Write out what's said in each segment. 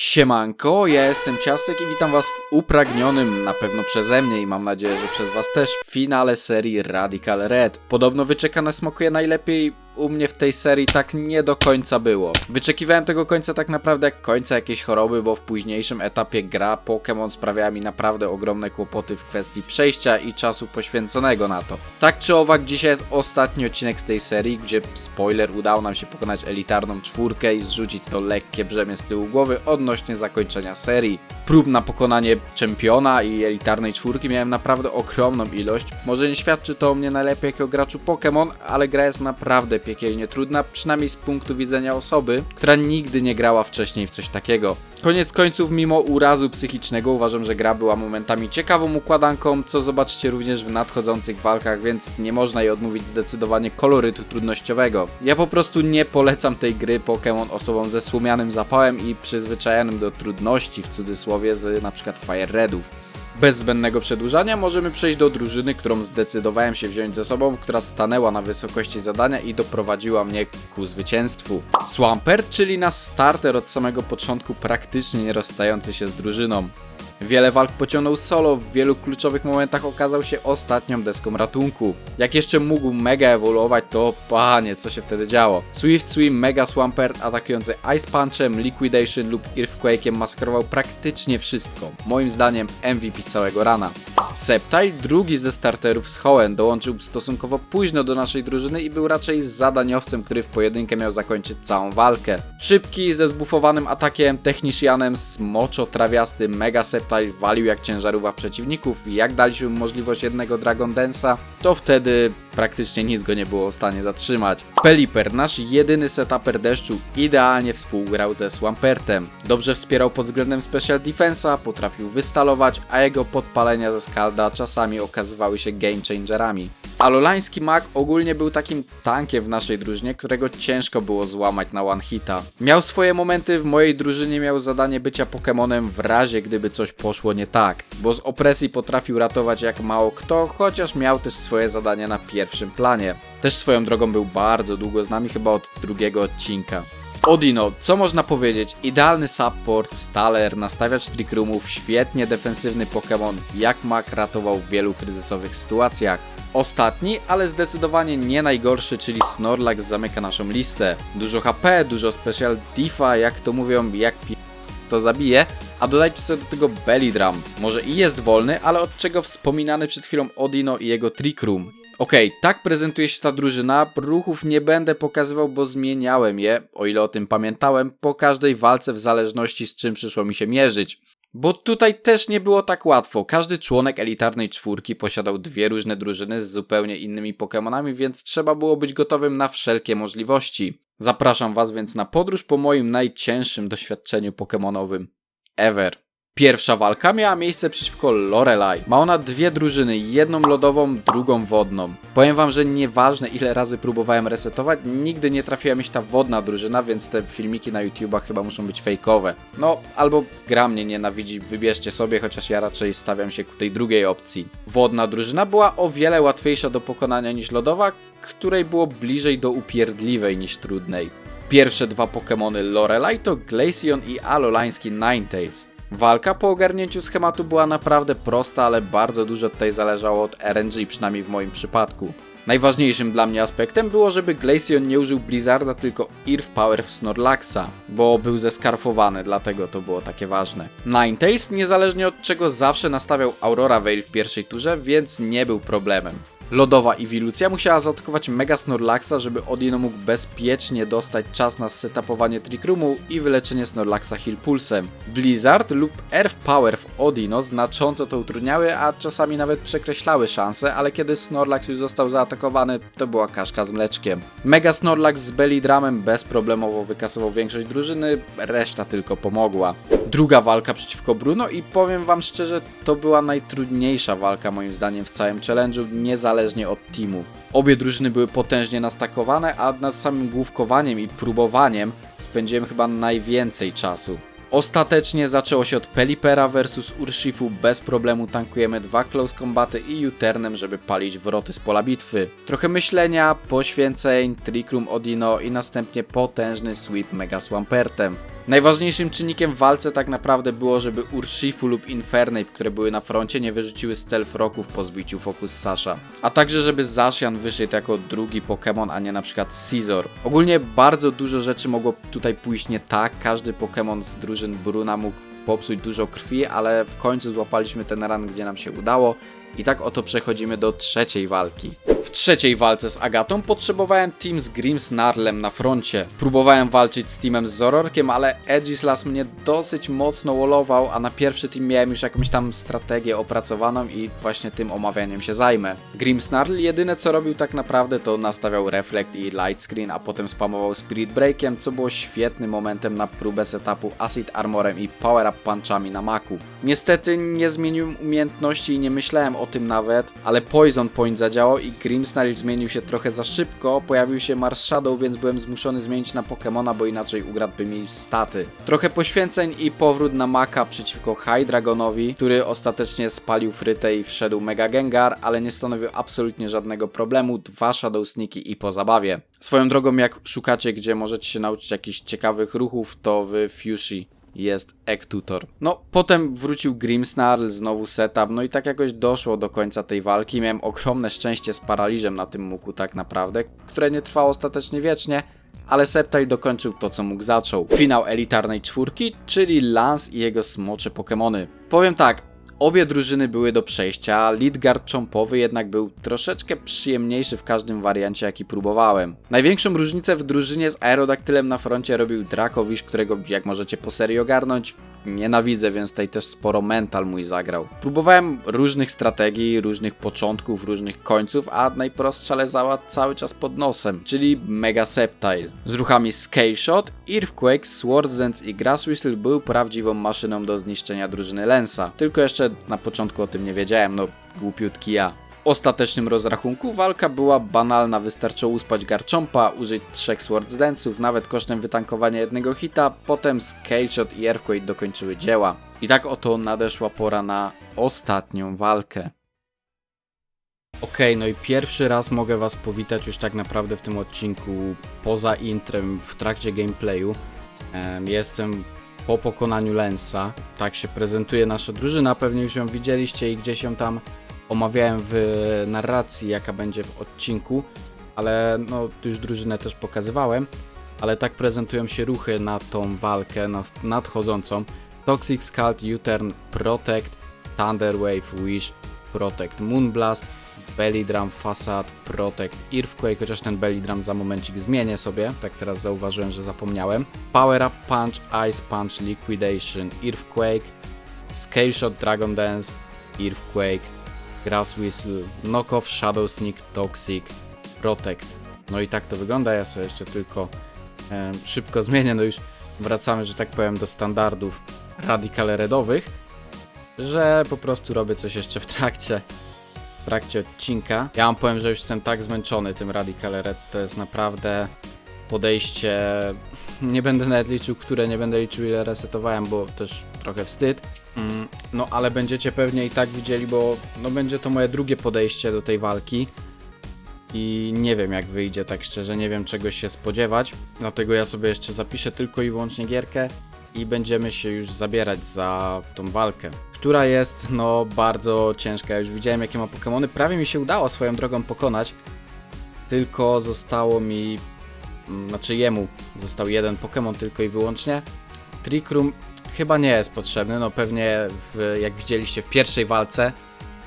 Siemanko, ja jestem Ciastek i witam was w upragnionym, na pewno przeze mnie i mam nadzieję, że przez was też, finale serii Radical Red. Podobno wyczekane smakuje najlepiej, u mnie w tej serii tak nie do końca było. Wyczekiwałem tego końca tak naprawdę jak końca jakiejś choroby, bo w późniejszym etapie gra Pokémon sprawiała mi naprawdę ogromne kłopoty w kwestii przejścia i czasu poświęconego na to. Tak czy owak, dzisiaj jest ostatni odcinek z tej serii, gdzie spoiler, udało nam się pokonać elitarną czwórkę i zrzucić to lekkie brzemię z tyłu głowy odnośnie zakończenia serii. Prób na pokonanie czempiona i elitarnej czwórki miałem naprawdę ogromną ilość. Może nie świadczy to o mnie najlepiej jako graczu Pokémon, ale gra jest naprawdę piekielnie trudna, przynajmniej z punktu widzenia osoby, która nigdy nie grała wcześniej w coś takiego. Koniec końców, mimo urazu psychicznego, uważam, że gra była momentami ciekawą układanką, co zobaczycie również w nadchodzących walkach, więc nie można jej odmówić zdecydowanie kolorytu trudnościowego. Ja po prostu nie polecam tej gry Pokémon osobom ze słomianym zapałem i przyzwyczajonym do trudności, w cudzysłowie, z przykład Fire Redów. Bez zbędnego przedłużania możemy przejść do drużyny, którą zdecydowałem się wziąć ze sobą, która stanęła na wysokości zadania i doprowadziła mnie ku zwycięstwu. Swampert, czyli nasz starter od samego początku praktycznie nie rozstający się z drużyną. Wiele walk pociągnął solo, w wielu kluczowych momentach okazał się ostatnią deską ratunku. Jak jeszcze mógł mega ewoluować, to panie, co się wtedy działo. Swift Swim, Mega Swampert atakujący Ice Punchem, Liquidation lub Earthquake'iem masakrował praktycznie wszystko. Moim zdaniem MVP całego rana. Septile, drugi ze starterów z Hoenn, dołączył stosunkowo późno do naszej drużyny i był raczej zadaniowcem, który w pojedynkę miał zakończyć całą walkę. Szybki, ze zbufowanym atakiem, technicianem, smoczo trawiasty, Mega Septile walił jak ciężarówka przeciwników i jak daliśmy możliwość jednego Dragon Dance'a, to wtedy praktycznie nic go nie było w stanie zatrzymać. Pelipper, nasz jedyny setuper deszczu, idealnie współgrał ze Swampertem. Dobrze wspierał pod względem Special Defense'a, potrafił wystalować, a jego podpalenia ze Skalda czasami okazywały się game changerami. Alolański mag ogólnie był takim tankiem w naszej drużynie, którego ciężko było złamać na one hita. Miał swoje momenty, w mojej drużynie miał zadanie bycia Pokemonem w razie gdyby coś poszło nie tak, bo z opresji potrafił ratować jak mało kto, chociaż miał też swoje zadania na pierwszym planie. Też swoją drogą był bardzo długo z nami, chyba od drugiego odcinka. Odino, co można powiedzieć? Idealny support, staler, nastawiacz trick roomów, świetnie defensywny Pokémon, jak mak ratował w wielu kryzysowych sytuacjach. Ostatni, ale zdecydowanie nie najgorszy, czyli Snorlax zamyka naszą listę. Dużo HP, dużo special defa, jak to mówią, jak pi... to zabije, a dodajcie sobie do tego Belly Drum. Może i jest wolny, ale od czego wspominany przed chwilą Odino i jego Trick Room. Okej, tak prezentuje się ta drużyna. Ruchów nie będę pokazywał, bo zmieniałem je, o ile o tym pamiętałem, po każdej walce w zależności z czym przyszło mi się mierzyć. Bo tutaj też nie było tak łatwo. Każdy członek elitarnej czwórki posiadał dwie różne drużyny z zupełnie innymi Pokémonami, więc trzeba było być gotowym na wszelkie możliwości. Zapraszam Was więc na podróż po moim najcięższym doświadczeniu Pokémonowym ever. Pierwsza walka miała miejsce przeciwko Lorelai. Ma ona dwie drużyny, jedną lodową, drugą wodną. Powiem wam, że nieważne ile razy próbowałem resetować, nigdy nie trafiła mi się ta wodna drużyna, więc te filmiki na YouTubach chyba muszą być fejkowe. No, albo gra mnie nienawidzi, wybierzcie sobie, chociaż ja raczej stawiam się ku tej drugiej opcji. Wodna drużyna była o wiele łatwiejsza do pokonania niż lodowa, której było bliżej do upierdliwej niż trudnej. Pierwsze dwa Pokémony Lorelai to Glaceon i Alolański Ninetales. Walka po ogarnięciu schematu była naprawdę prosta, ale bardzo dużo tutaj zależało od RNG, przynajmniej w moim przypadku. Najważniejszym dla mnie aspektem było, żeby Glaceon nie użył Blizzarda, tylko Earth Power w Snorlaxa, bo był zeskarfowany, dlatego to było takie ważne. Ninetales, niezależnie od czego, zawsze nastawiał Aurora Veil w pierwszej turze, więc nie był problemem. Lodowa Iwilucja musiała zaatakować Mega Snorlaxa, żeby Odino mógł bezpiecznie dostać czas na setupowanie Trick Roomu i wyleczenie Snorlaxa Heal Pulsem. Blizzard lub Earth Power w Odino znacząco to utrudniały, a czasami nawet przekreślały szanse, ale kiedy Snorlax już został zaatakowany, to była kaszka z mleczkiem. Mega Snorlax z Belly Dramem bezproblemowo wykasował większość drużyny, reszta tylko pomogła. Druga walka przeciwko Bruno i powiem wam szczerze, to była najtrudniejsza walka moim zdaniem w całym challenge'u, niezależnie od teamu. Obie drużyny były potężnie nastakowane, a nad samym główkowaniem i próbowaniem spędziłem chyba najwięcej czasu. Ostatecznie zaczęło się od Pelipera versus Urshifu, bez problemu tankujemy dwa close combaty i Uternem, żeby palić wroty z pola bitwy. Trochę myślenia, poświęceń, Trick Room Odino i następnie potężny sweep Mega Swampertem. Najważniejszym czynnikiem w walce tak naprawdę było, żeby Urshifu lub Infernape, które były na froncie, nie wyrzuciły stealth rocków po zbiciu Focus Sasha. A także, żeby Zashian wyszedł jako drugi Pokémon, a nie na przykład Scizor. Ogólnie bardzo dużo rzeczy mogło tutaj pójść nie tak. Każdy Pokémon z drużyn Bruna mógł popsuć dużo krwi, ale w końcu złapaliśmy ten ran, gdzie nam się udało. I tak oto przechodzimy do trzeciej walki. W trzeciej walce z Agatą potrzebowałem team z Grimmsnarlem na froncie. Próbowałem walczyć z teamem z Zororkiem, ale Aegislas mnie dosyć mocno wolował, a na pierwszy team miałem już jakąś tam strategię opracowaną i właśnie tym omawianiem się zajmę. Grimmsnarl jedyne co robił tak naprawdę to nastawiał Reflect i Light Screen, a potem spamował Spirit Breakiem, co było świetnym momentem na próbę setupu Acid Armorem i Power Up Punchami na maku. Niestety nie zmieniłem umiejętności i nie myślałem o tym nawet, ale Poison Point zadziałał i Grimmsnarl zmienił się trochę za szybko, pojawił się Mars Shadow, więc byłem zmuszony zmienić na Pokemona, bo inaczej ukradłby mi staty. Trochę poświęceń i powrót na Maka przeciwko High Dragonowi, który ostatecznie spalił frytę i wszedł Mega Gengar, ale nie stanowił absolutnie żadnego problemu, dwa Shadow Sneaky i po zabawie. Swoją drogą, jak szukacie, gdzie możecie się nauczyć jakichś ciekawych ruchów, to w Fushi jest Ektutor. No, potem wrócił Grimmsnarl, znowu setup, no i tak jakoś doszło do końca tej walki. Miałem ogromne szczęście z paraliżem na tym muku tak naprawdę, które nie trwało ostatecznie wiecznie, ale Septile dokończył to, co mógł zaczął. Finał elitarnej czwórki, czyli Lance i jego smocze Pokémony. Powiem tak, Obie drużyny były do przejścia, Lidgard czompowy jednak był troszeczkę przyjemniejszy w każdym wariancie jaki próbowałem. Największą różnicę w drużynie z Aerodaktylem na froncie robił Dracovish, którego jak możecie po serii ogarnąć, nienawidzę, więc tutaj też sporo mental mój zagrał. Próbowałem różnych strategii, różnych początków, różnych końców, a najprostsza lezała cały czas pod nosem, czyli Mega Septile. Z ruchami Scale Shot, Earthquake, Sword Dance i Grass Whistle był prawdziwą maszyną do zniszczenia drużyny Lensa. Tylko jeszcze na początku o tym nie wiedziałem, no głupiutki ja. Ostatecznym rozrachunku walka była banalna, wystarczyło uspać Garchompa, użyć trzech Sword Dance'ów, nawet kosztem wytankowania jednego hita, potem Scale Shot i Earthquake dokończyły dzieła. I tak oto nadeszła pora na ostatnią walkę. Okej, no i pierwszy raz mogę Was powitać już tak naprawdę w tym odcinku poza intrem w trakcie gameplayu. Em, Jestem po pokonaniu Lensa. Tak się prezentuje nasza drużyna, pewnie już ją widzieliście i gdzieś ją tam omawiałem w narracji, jaka będzie w odcinku, ale no już drużynę też pokazywałem. Ale tak prezentują się ruchy na tą walkę na nadchodzącą. Toxic Scald, U-Turn, Protect, Thunder Wave, Wish, Protect, Moonblast, Belly Drum, Facade, Protect, Earthquake, chociaż ten Belly Drum za momencik zmienię sobie, tak teraz zauważyłem, że zapomniałem. Power Up Punch, Ice Punch, Liquidation, Earthquake, Scale Shot, Dragon Dance, Earthquake, Grass Whistle, Knockoff, Shadow Sneak, Toxic, Protect. No i tak to wygląda, ja sobie jeszcze tylko em, szybko zmienię, no już wracamy, że tak powiem, do standardów Radical Redowych, że po prostu robię coś jeszcze w trakcie w trakcie odcinka. Ja wam powiem, że już jestem tak zmęczony tym Radical Red, to jest naprawdę podejście. Nie będę nawet liczył, które nie będę liczył ile resetowałem, bo też trochę wstyd. Mm, No ale będziecie pewnie i tak widzieli, bo no będzie to moje drugie podejście do tej walki. I nie wiem jak wyjdzie, tak szczerze, nie wiem czego się spodziewać. Dlatego ja sobie jeszcze zapiszę tylko i wyłącznie gierkę i będziemy się już zabierać za tą walkę, która jest no bardzo ciężka. Ja już widziałem jakie ma Pokémony, prawie mi się udało swoją drogą pokonać, tylko zostało mi, mm, znaczy jemu został jeden Pokémon tylko i wyłącznie. Trick Room chyba nie jest potrzebny, no pewnie w, jak widzieliście w pierwszej walce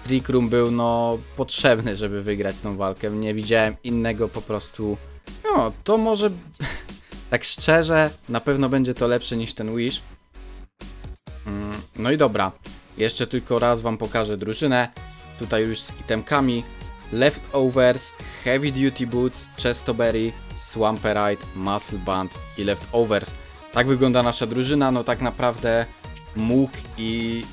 Trick Room był no potrzebny, żeby wygrać tą walkę. Nie widziałem innego po prostu. No, to może tak szczerze, na pewno będzie to lepsze niż ten Wish. Mm, No i dobra, jeszcze tylko raz wam pokażę drużynę. Tutaj już z itemkami. Leftovers, Heavy Duty Boots, Chestoberry, Swamperite, Muscle Band i Leftovers. Tak wygląda nasza drużyna, no tak naprawdę Mook i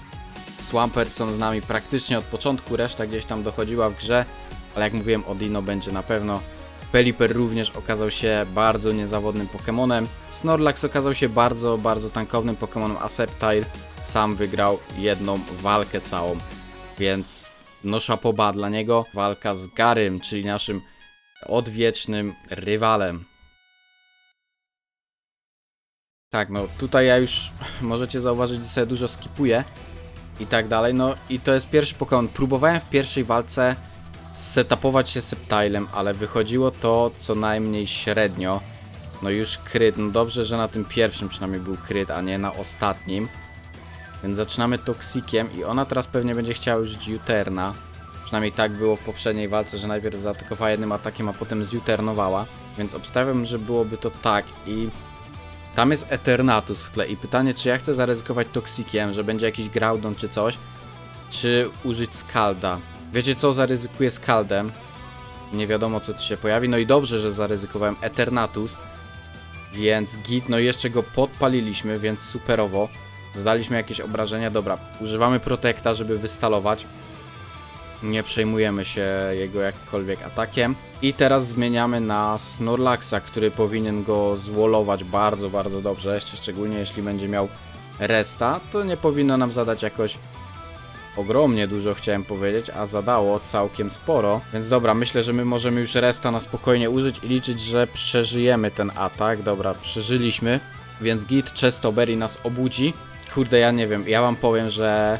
Swampert są z nami praktycznie od początku, reszta gdzieś tam dochodziła w grze, ale jak mówiłem, Odino będzie na pewno. Pelipper również okazał się bardzo niezawodnym Pokémonem. Snorlax okazał się bardzo, bardzo tankownym Pokémonem, a Sceptile sam wygrał jedną walkę całą. Więc no szapoba dla niego. Walka z Garym, czyli naszym odwiecznym rywalem. Tak, no tutaj ja już możecie zauważyć, że sobie dużo skipuję i tak dalej. No i to jest pierwszy Pokémon. Próbowałem w pierwszej walce setupować się Septilem, ale wychodziło to co najmniej średnio. No już kryt, no dobrze, że na tym pierwszym przynajmniej był kryt, a nie na ostatnim. Więc zaczynamy Toxikiem i ona teraz pewnie będzie chciała użyć Juterna. Przynajmniej tak było w poprzedniej walce, że najpierw zaatakowała jednym atakiem, a potem zjuternowała. Więc obstawiam, że byłoby to tak i... Tam jest Eternatus w tle i pytanie, czy ja chcę zaryzykować Toxikiem, że będzie jakiś Groudon czy coś, czy użyć Skalda. Wiecie co, zaryzykuję Skaldem. Nie wiadomo co tu się pojawi, no i dobrze, że zaryzykowałem Eternatus. Więc git, no i jeszcze go podpaliliśmy, więc superowo. Zadaliśmy jakieś obrażenia, dobra, używamy Protekta, żeby wystalować. Nie przejmujemy się jego jakkolwiek atakiem. I teraz zmieniamy na Snorlaxa, który powinien go zwolować bardzo, bardzo dobrze. Jeszcze szczególnie jeśli będzie miał resta, to nie powinno nam zadać jakoś ogromnie dużo, chciałem powiedzieć, a zadało całkiem sporo. Więc dobra, myślę, że my możemy już resta na spokojnie użyć i liczyć, że przeżyjemy ten atak. Dobra, przeżyliśmy, więc git Chestoberry nas obudzi. Kurde, ja nie wiem, ja wam powiem, że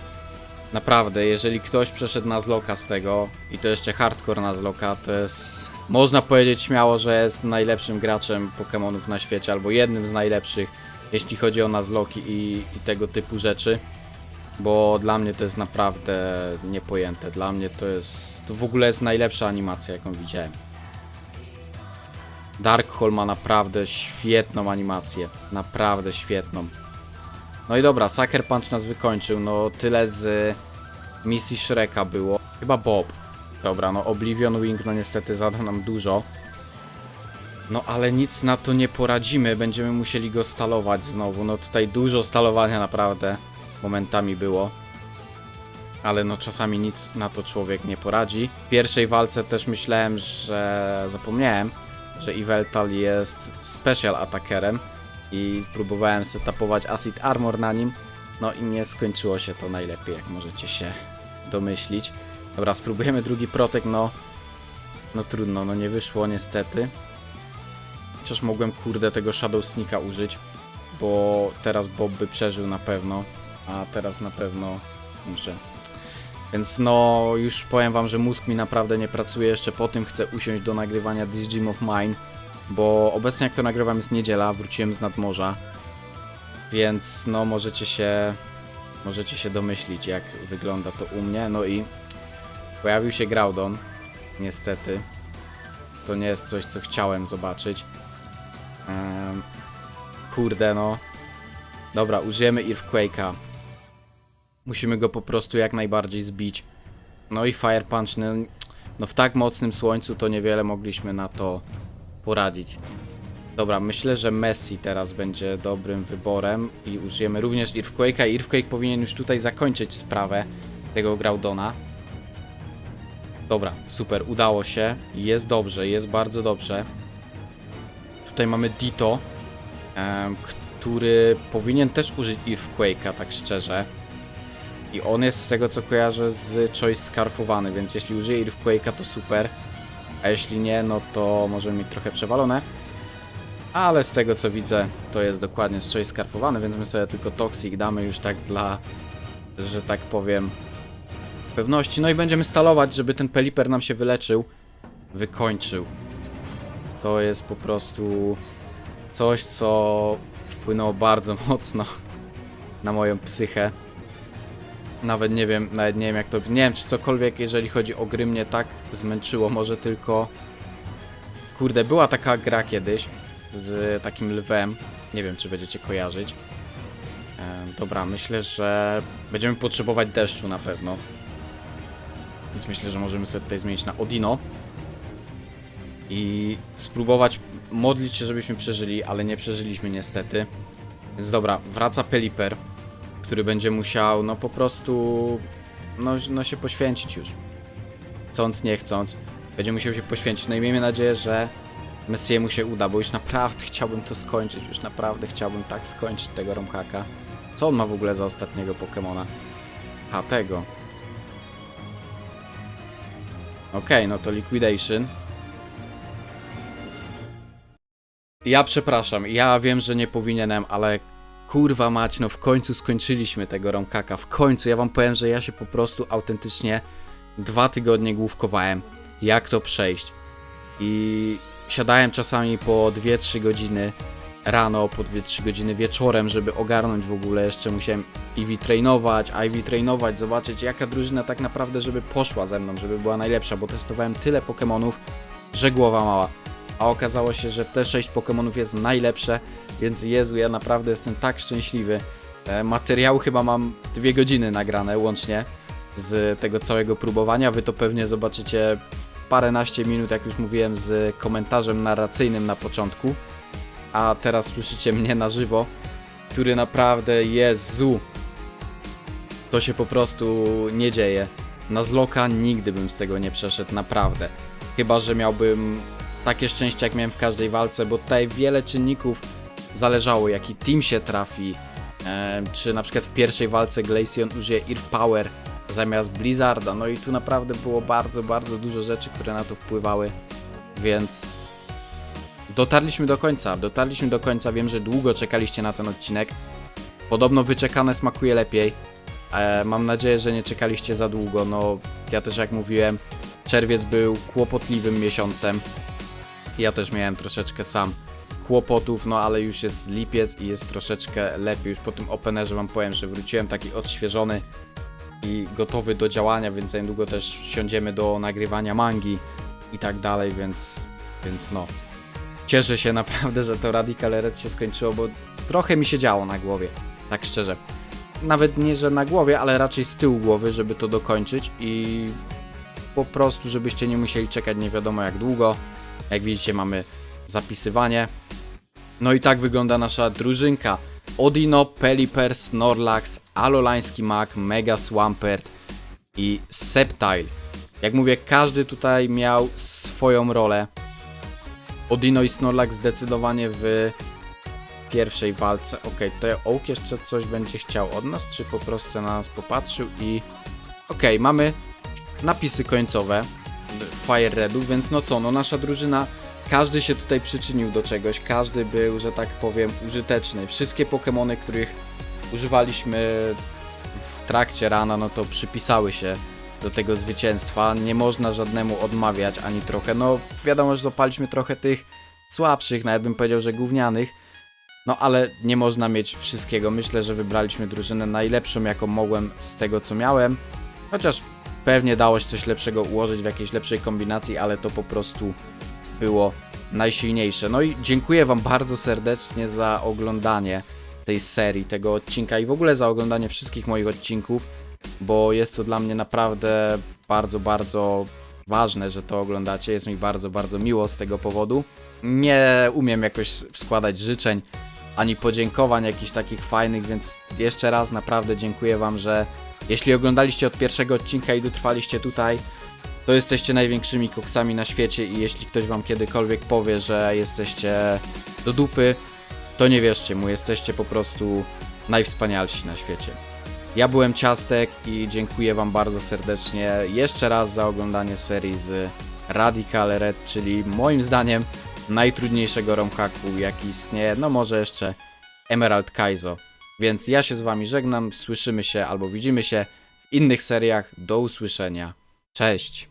Naprawdę, jeżeli ktoś przeszedł na zloka z tego i to jeszcze hardcore na zloka, to jest. Można powiedzieć śmiało, że jest najlepszym graczem Pokémonów na świecie, albo jednym z najlepszych, jeśli chodzi o nazloki i, i tego typu rzeczy. Bo dla mnie to jest naprawdę niepojęte. Dla mnie to jest. To w ogóle jest najlepsza animacja, jaką widziałem. Darkhold ma naprawdę świetną animację. Naprawdę świetną. No i dobra, Sucker Punch nas wykończył, no tyle z misji Shreka było. Chyba Bob. Dobra, no Oblivion Wing no niestety zada nam dużo. No ale nic na to nie poradzimy, będziemy musieli go stalować znowu. No tutaj dużo stalowania naprawdę momentami było. Ale no czasami nic na to człowiek nie poradzi. W pierwszej walce też myślałem, że zapomniałem, że Iveltal jest special atakerem i próbowałem setupować Acid Armor na nim, no i nie skończyło się to najlepiej, jak możecie się domyślić. Dobra, spróbujemy drugi protek, no no trudno, no nie wyszło niestety. Chociaż mogłem kurde tego Shadow Sneaka użyć, bo teraz Bob by przeżył na pewno, a teraz na pewno muszę. Więc no, już powiem wam, że mózg mi naprawdę nie pracuje, jeszcze po tym chcę usiąść do nagrywania This Gym of Mine, bo obecnie jak to nagrywam jest niedziela, wróciłem z nadmorza, więc no możecie się możecie się domyślić jak wygląda to u mnie, no i pojawił się Groudon, niestety, to nie jest coś co chciałem zobaczyć, Em, kurde no, dobra użyjemy Earthquake'a, musimy go po prostu jak najbardziej zbić, no i Fire Punch, no, no w tak mocnym słońcu to niewiele mogliśmy na to poradzić. Dobra, myślę, że Messi teraz będzie dobrym wyborem i użyjemy również Earthquake'a. Earthquake powinien już tutaj zakończyć sprawę tego Groudona. Dobra, super, udało się. Jest dobrze, jest bardzo dobrze. Tutaj mamy Ditto, em, który powinien też użyć Earthquake'a, tak szczerze. I on jest z tego co kojarzę z Choice skarfowany, więc jeśli użyje Earthquake'a to super. A jeśli nie, no to możemy mieć trochę przewalone. Ale z tego co widzę, to jest dokładnie Choice skarfowany, więc my sobie tylko Toxic damy już tak dla, że tak powiem, pewności. No i będziemy stalować, żeby ten Peliper nam się wyleczył, wykończył. To jest po prostu coś, co wpłynęło bardzo mocno na moją psychę. Nawet nie wiem, nawet nie wiem jak to. Nie wiem, czy cokolwiek, jeżeli chodzi o gry, mnie tak zmęczyło. Może tylko. Kurde, była taka gra kiedyś z takim lwem. Nie wiem, czy będziecie kojarzyć. Dobra, myślę, że będziemy potrzebować deszczu na pewno. Więc myślę, że możemy sobie tutaj zmienić na Odino. I spróbować modlić się, żebyśmy przeżyli, ale nie przeżyliśmy niestety. Więc dobra, wraca Peliper który będzie musiał, no po prostu, no, no się poświęcić już. Chcąc, nie chcąc, będzie musiał się poświęcić. No i miejmy nadzieję, że Messiemu się uda, bo już naprawdę chciałbym to skończyć, już naprawdę chciałbym tak skończyć tego Romhaka. Co on ma w ogóle za ostatniego Pokemona? A, tego. Okej, no to Liquidation. Ja przepraszam, ja wiem, że nie powinienem, ale kurwa mać, no w końcu skończyliśmy tego Romkaka. W końcu, ja wam powiem, że ja się po prostu autentycznie dwa tygodnie główkowałem, jak to przejść. I siadałem czasami po 2-3 godziny rano, po 2-3 godziny wieczorem, żeby ogarnąć w ogóle. Jeszcze musiałem Ivy trainować, Ivy trainować, zobaczyć jaka drużyna tak naprawdę, żeby poszła ze mną, żeby była najlepsza, bo testowałem tyle Pokémonów, że głowa mała. A okazało się, że te 6 Pokémonów jest najlepsze, więc Jezu, ja naprawdę jestem tak szczęśliwy. E, Materiału chyba mam 2 godziny nagrane łącznie z tego całego próbowania. Wy to pewnie zobaczycie w paręnaście minut, jak już mówiłem, z komentarzem narracyjnym na początku. A teraz słyszycie mnie na żywo, który naprawdę Jezu. To się po prostu nie dzieje. Na zloka nigdy bym z tego nie przeszedł, naprawdę. Chyba, że miałbym takie szczęście, jak miałem w każdej walce, bo tutaj wiele czynników zależało, jaki team się trafi. E, czy na przykład w pierwszej walce Glaceon użyje Earth Power zamiast Blizzarda. No i tu naprawdę było bardzo, bardzo dużo rzeczy, które na to wpływały, więc dotarliśmy do końca. Dotarliśmy do końca. Wiem, że długo czekaliście na ten odcinek. Podobno wyczekane smakuje lepiej. E, mam nadzieję, że nie czekaliście za długo. No, ja też jak mówiłem, czerwiec był kłopotliwym miesiącem. Ja też miałem troszeczkę sam kłopotów, no ale już jest lipiec i jest troszeczkę lepiej. Już po tym openerze wam powiem, że wróciłem taki odświeżony i gotowy do działania, więc za niedługo też siądziemy do nagrywania mangi i tak dalej, więc, więc no. Cieszę się naprawdę, że to Radical Red się skończyło, bo trochę mi się działo na głowie, tak szczerze. Nawet nie, że na głowie, ale raczej z tyłu głowy, żeby to dokończyć i po prostu, żebyście nie musieli czekać nie wiadomo jak długo. Jak widzicie, mamy zapisywanie. No i tak wygląda nasza drużynka. Odino, Pelipper, Snorlax, Alolański Mag, Mega Swampert i Sceptile. Jak mówię, każdy tutaj miał swoją rolę. Odino i Snorlax zdecydowanie w pierwszej walce. Ok, to Oak jeszcze coś będzie chciał od nas, czy po prostu na nas popatrzył i... Ok, mamy napisy końcowe Fire Redu, więc no co, no nasza drużyna każdy się tutaj przyczynił do czegoś, każdy był, że tak powiem, użyteczny. Wszystkie Pokémony, których używaliśmy w trakcie rana, no to przypisały się do tego zwycięstwa. Nie można żadnemu odmawiać ani trochę. No wiadomo, że zapaliśmy trochę tych słabszych, nawet bym powiedział, że gównianych. No ale nie można mieć wszystkiego. Myślę, że wybraliśmy drużynę najlepszą, jaką mogłem z tego, co miałem. Chociaż pewnie dało się coś lepszego ułożyć w jakiejś lepszej kombinacji, ale to po prostu było najsilniejsze. No i dziękuję Wam bardzo serdecznie za oglądanie tej serii, tego odcinka i w ogóle za oglądanie wszystkich moich odcinków, bo jest to dla mnie naprawdę bardzo, bardzo ważne, że to oglądacie. Jest mi bardzo, bardzo miło z tego powodu. Nie umiem jakoś składać życzeń ani podziękowań jakichś takich fajnych, więc jeszcze raz naprawdę dziękuję Wam, że jeśli oglądaliście od pierwszego odcinka i dotrwaliście tutaj, to jesteście największymi koksami na świecie i jeśli ktoś wam kiedykolwiek powie, że jesteście do dupy, to nie wierzcie mu, jesteście po prostu najwspanialsi na świecie. Ja byłem Ciastek i dziękuję wam bardzo serdecznie jeszcze raz za oglądanie serii z Radical Red, czyli moim zdaniem najtrudniejszego romhaku jaki istnieje, no może jeszcze Emerald Kaizo. Więc ja się z wami żegnam, słyszymy się albo widzimy się w innych seriach. Do usłyszenia. Cześć!